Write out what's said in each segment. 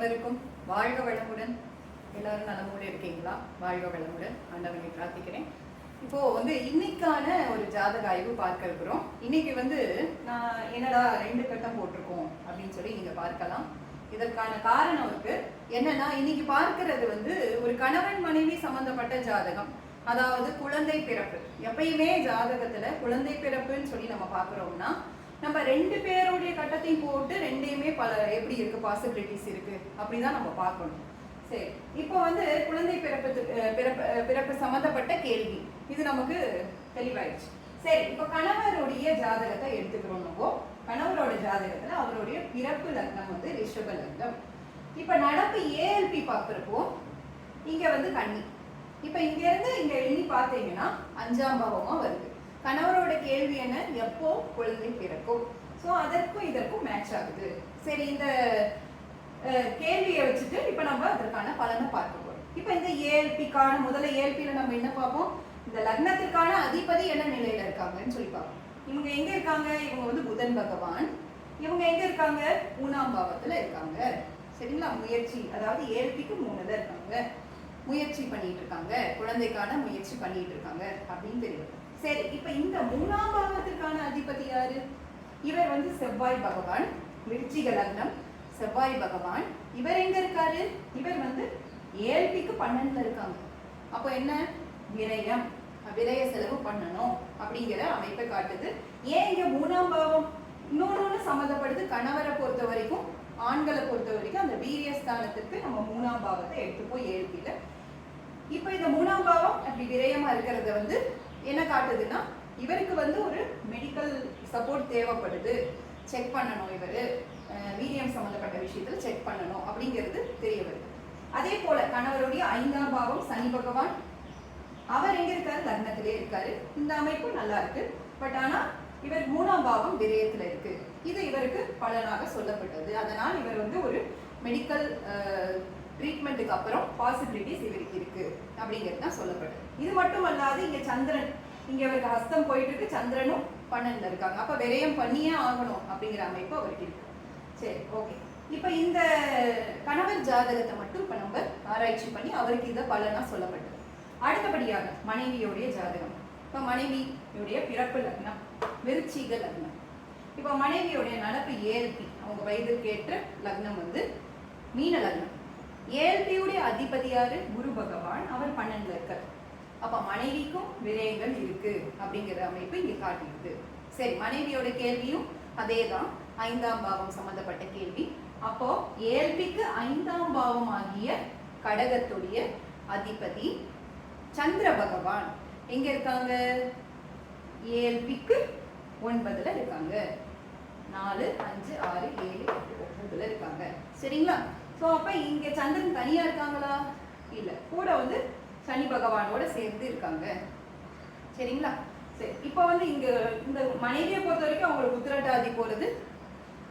அனைவருக்கும் வாழ்க வளமுடன். எல்லாரும் நலமோடு இருக்கீங்களா? வாழ்க வளமுடன். ஆண்டவனை பிரார்த்திக்கிறேன். இப்போ வந்து இன்னைக்கான ஒரு ஜாதக ஆய்வு பார்க்க இருக்கிறோம். இன்னைக்கு வந்து நான் என்னடா ரெண்டு கட்டம் போட்டிருக்கோம் அப்படின்னு சொல்லி நீங்க பார்க்கலாம். இதற்கான காரணம் இருக்கு. என்னன்னா இன்னைக்கு பார்க்கிறது வந்து ஒரு கணவன் மனைவி சம்பந்தப்பட்ட ஜாதகம். அதாவது குழந்தை பிறப்பு. எப்பயுமே ஜாதகத்துல குழந்தை பிறப்புன்னு சொல்லி நம்ம பார்க்குறோம்னா நம்ம ரெண்டு பேருடைய கட்டத்தையும் போட்டு ரெண்டையுமே பல எப்படி இருக்கு பாசிபிலிட்டிஸ் இருக்கு அப்படிதான் நம்ம பார்க்கணும். சரி இப்போ வந்து குழந்தை பிறப்பு பிறப்பு பிறப்பு சம்மந்தப்பட்ட கேள்வி. இது நமக்கு தெளிவாயிடுச்சு. சரி இப்போ கணவருடைய ஜாதகத்தை எடுத்துக்கிறோம் கணவரோட ஜாதகத்துல அவருடைய பிறப்பு லக்னம் வந்து ரிஷப லக்னம். இப்போ நடப்பு ஏஎல்பி பார்க்குறப்போ இங்க வந்து கன்னி. இப்போ இங்க இருந்து இங்க எண்ணி பார்த்தீங்கன்னா அஞ்சாம் பாவமா வருது. கணவரோட கேள்வி என்ன? எப்போ குழந்தை பிறக்கும்? ஸோ அதற்கும் இதற்கும் மேட்ச் ஆகுது. சரி இந்த கேள்வியை வச்சுட்டு இப்போ நம்ம அதற்கான பலனை பார்க்க போகிறோம் இப்போ இந்த ஏஎல்பிக்கான முதல்ல ஏஎல்பியில் நம்ம என்ன பார்ப்போம்? இந்த லக்னத்திற்கான அதிபதி என்ன நிலையில் இருக்காங்கன்னு சொல்லி பார்ப்போம். இவங்க எங்க இருக்காங்க? இவங்க வந்து புதன் பகவான். இவங்க எங்க இருக்காங்க? மூணாம் பாவத்துல இருக்காங்க. சரிங்களா? முயற்சி அதாவது ஏழ்பிக்கு மூணுல இருக்காங்க. முயற்சி பண்ணிட்டு இருக்காங்க. குழந்தைக்கான முயற்சி பண்ணிட்டு இருக்காங்க அப்படின்னு தெரியும். சரி இப்ப இந்த மூணாம் பாவத்திற்கான அதிபதி யாரு? இவர் வந்து செவ்வாய் பகவான் விருச்சிக லக்னம் செவ்வாய் பகவான். இவர் எங்க இருக்காரு? இவர் வந்து ஏழ்பிக்கு பன்னெண்டுல இருக்காங்க. அப்போ என்ன? விரயம். விரய செலவு பண்ணணும் அப்படிங்கிற அமைப்பை காட்டுது. ஏன் இங்க மூணாம் பாவம் இன்னொன்று சம்மந்தப்படுது கணவரை பொறுத்த வரைக்கும் ஆண்களை பொறுத்த வரைக்கும் அந்த வீரியஸ்தானத்துக்கு நம்ம மூணாம் பாவத்தை எடுத்து போய் எழுப்பில இப்போ இந்த மூணாம் பாவம் அப்படி விரயமா இருக்கிறத வந்து என்ன காட்டுதுன்னா இவருக்கு வந்து ஒரு மெடிக்கல் சப்போர்ட் தேவைப்படுது. செக் பண்ணணும் இவர். வீரியம் சம்மந்தப்பட்ட விஷயத்தில் செக் பண்ணணும் அப்படிங்கிறது தெரிய வருது. அதே போல கணவருடைய ஐந்தாம் பாவம் சனி பகவான் அவர் எங்க இருக்காரு? லக்னத்திலே இருக்காரு. இந்த அமைப்பு நல்லா இருக்கு. பட் ஆனா இவர் மூணாம் பாவம் விரயத்துல இருக்கு. இது இவருக்கு பலனாக சொல்லப்பட்டது. அதனால் இவர் வந்து ஒரு மெடிக்கல் ட்ரீட்மெண்ட்டுக்கு அப்புறம் பாசிபிலிட்டிஸ் இவருக்கு இருக்கு. அப்படிங்கிறது தான் சொல்லப்படுது. இது மட்டும் அல்லாது இங்க சந்திரன் இங்க இவருக்கு ஹஸ்தம் போயிட்டு இருக்கு. சந்திரனும் பன்னெண்டுல இருக்காங்க. அப்ப விரயம் பண்ணியே ஆகணும் அப்படிங்கிற அமைப்பு அவருக்கு இருக்கு. சரி ஓகே இப்ப இந்த கணவர் ஜாதகத்தை மட்டும் இப்ப நம்ம ஆராய்ச்சி பண்ணி அவருக்கு இதை பலனா சொல்லப்பட்டது. அடுத்தபடியாக மனைவியுடைய ஜாதகம். இப்ப மனைவியுடைய பிறப்பு லக்னம் விருச்சிக லக்னம். இப்ப மனைவியுடைய நடப்பு ஏற்பி அவங்க வயதுக்கேற்ற லக்னம் வந்து மீன லக்னம். ஏழ்மையுடைய அதிபதியாரு குரு பகவான் அவர் பன்னெண்டுல இருக்கார் அப்ப மனைவிக்கும் விரயங்கள் இருக்கு அப்படிங்கிற அமைப்பு இங்க காட்டியிருக்கு. சரி மனைவியோட கேள்வியும் அதேதான். ஐந்தாம் பாவம் சம்பந்தப்பட்ட கேள்வி. அப்போ ஏல்பிக்கு ஐந்தாம் பாவம் ஆகிய கடகத்துடைய அதிபதி சந்திர பகவான். எங்க இருக்காங்க? ஏல்பிக்கு ஒன்பதுல இருக்காங்க. நாலு அஞ்சு ஆறு ஏழு ஒன்பதுல இருக்காங்க. சரிங்களா? ஸோ அப்போ இங்கே சந்திரன் தனியாக இருக்காங்களா? இல்லை. கூட வந்து சனி பகவானோட சேர்ந்து இருக்காங்க. சரிங்களா? சரி. இப்போ வந்து இங்கே இந்த மனைவியை பொறுத்த வரைக்கும் அவங்களுக்கு உத்திரட்டாதி போகிறது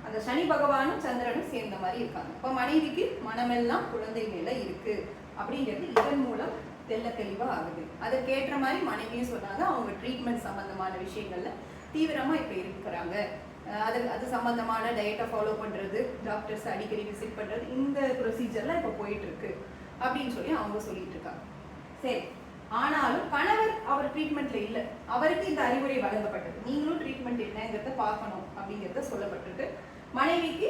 அந்த சனி பகவானும் சந்திரனும் சேர்ந்த மாதிரி இருக்காங்க. இப்போ மனைவிக்கு மனமெல்லாம் குழந்தை மேல இருக்கு. அப்படிங்கிறது இதன் மூலம் தெல்ல தெளிவாக ஆகுது. அதற்கேற்ற மாதிரி மனைவியும் சொன்னாங்க. அவங்க ட்ரீட்மெண்ட் சம்பந்தமான விஷயங்கள்ல தீவிரமாக இப்போ இருக்கிறாங்க. அது அது சம்மந்தமான டயட்டை ஃபாலோ பண்ணுறது டாக்டர்ஸ் அடிக்கடி விசிட் பண்ணுறது இந்த ப்ரொசீஜர்லாம் இப்போ போயிட்டுருக்கு அப்படின்னு சொல்லி அவங்க சொல்லிட்டு இருக்காங்க. சரி. ஆனாலும் கணவர் அவர் ட்ரீட்மெண்ட்ல இல்லை. அவருக்கு இந்த அறிவுரை வழங்கப்பட்டது. நீங்களும் ட்ரீட்மெண்ட் என்னங்கிறத பார்க்கணும் அப்படிங்கிறத சொல்லப்பட்டிருக்கு. மனைவிக்கு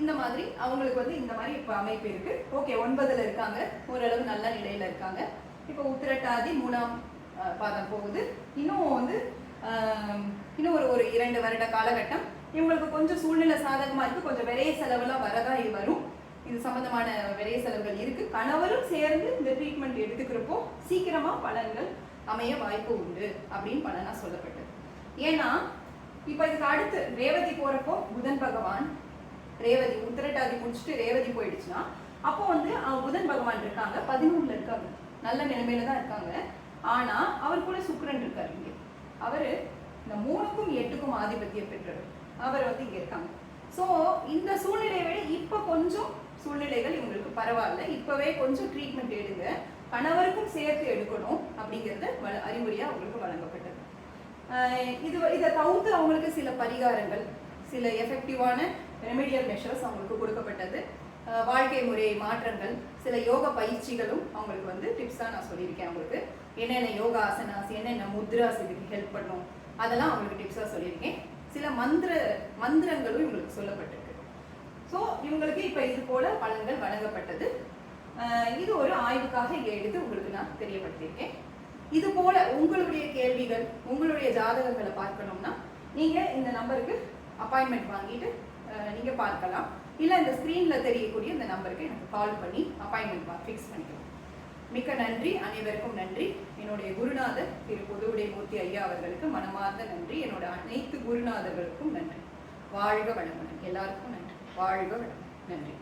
இந்த மாதிரி அவங்களுக்கு வந்து இந்த மாதிரி இப்போ அமைப்பு இருக்கு. ஓகே ஒன்பதுல இருக்காங்க. ஓரளவு நல்ல நிலையில இருக்காங்க. இப்போ உத்திரட்டாதி மூணாம் பாதம் போகுது. இன்னும் வந்து இன்னும் ஒரு ஒரு இரண்டு வருட காலகட்டம். இவங்களுக்கு கொஞ்சம் சூழ்நிலை சாதகமாக இருக்குது கொஞ்சம் விரைய செலவெல்லாம் வரதா இது வரும். இது சம்மந்தமான விரைய செலவுகள் இருக்குது கணவரும் சேர்ந்து இந்த ட்ரீட்மெண்ட் எடுத்துக்கிறப்போ சீக்கிரமாக பலன்கள் அமைய வாய்ப்பு உண்டு அப்படின்னு பலனாக சொல்லப்பட்டது. ஏன்னா இப்போ இதுக்கு அடுத்து ரேவதி போகிறப்போ புதன் பகவான் ரேவதி உத்திரட்டாதி முடிச்சுட்டு ரேவதி போயிடுச்சுன்னா அப்போ வந்து அவங்க புதன் பகவான் இருக்காங்க. பதிமூணில் இருக்காங்க. நல்ல நிலைமையில தான் இருக்காங்க. ஆனால் அவர் கூட சுக்கிரன் இருக்காரு இங்கே. அவர் இந்த மூணுக்கும் எட்டுக்கும் ஆதிபத்தியம் பெற்றவர். அவர் வந்து இங்கே இருக்காங்க. ஸோ இந்த சூழ்நிலையை விட இப்போ கொஞ்சம் சூழ்நிலைகள் இவங்களுக்கு பரவாயில்ல. இப்போவே கொஞ்சம் ட்ரீட்மெண்ட் எடுங்க. கணவருக்கும் சேர்த்து எடுக்கணும் அப்படிங்கிறது வ- அவங்களுக்கு வழங்கப்பட்டது. இது இதை தவிர்த்து அவங்களுக்கு சில பரிகாரங்கள் சில எஃபெக்டிவான ரெமெடியல் மெஷர்ஸ் அவங்களுக்கு கொடுக்கப்பட்டது. வாழ்க்கை முறை மாற்றங்கள் சில யோக பயிற்சிகளும் அவங்களுக்கு வந்து டிப்ஸாக நான் சொல்லியிருக்கேன் அவங்களுக்கு. என்னென்ன யோகா ஆசனாஸ் என்னென்ன முத்ராஸ் இதுக்கு ஹெல்ப் பண்ணும் அதெல்லாம் அவங்களுக்கு டிப்ஸாக சொல்லியிருக்கேன். சில மந்திர மந்திரங்களும் இவங்களுக்கு சொல்லப்பட்டிருக்கு. ஸோ இவங்களுக்கு இப்போ இது போல பலன்கள் வழங்கப்பட்டது. இது ஒரு ஆய்வுக்காக இங்கே எடுத்து உங்களுக்கு நான் தெரியப்படுத்தியிருக்கேன். இது போல உங்களுடைய கேள்விகள் உங்களுடைய ஜாதகங்களை பார்க்கணும்னா நீங்கள் இந்த நம்பருக்கு அப்பாயின்மெண்ட் வாங்கிட்டு நீங்கள் பார்க்கலாம். இல்லை இந்த ஸ்க்ரீனில் தெரியக்கூடிய இந்த நம்பருக்கு எனக்கு கால் பண்ணி அப்பாயின்மெண்ட் ஃபிக்ஸ் பண்ணிக்கலாம். மிக்க நன்றி அனைவருக்கும் நன்றி. என்னுடைய குருநாதர் திரு புதுவுடை மூர்த்தி ஐயா அவர்களுக்கு மனமார்ந்த நன்றி. என்னோட அனைத்து குருநாதர்களுக்கும் நன்றி. வாழ்க வளமுடன். எல்லாருக்கும் நன்றி. வாழ்க வளமுடன். நன்றி.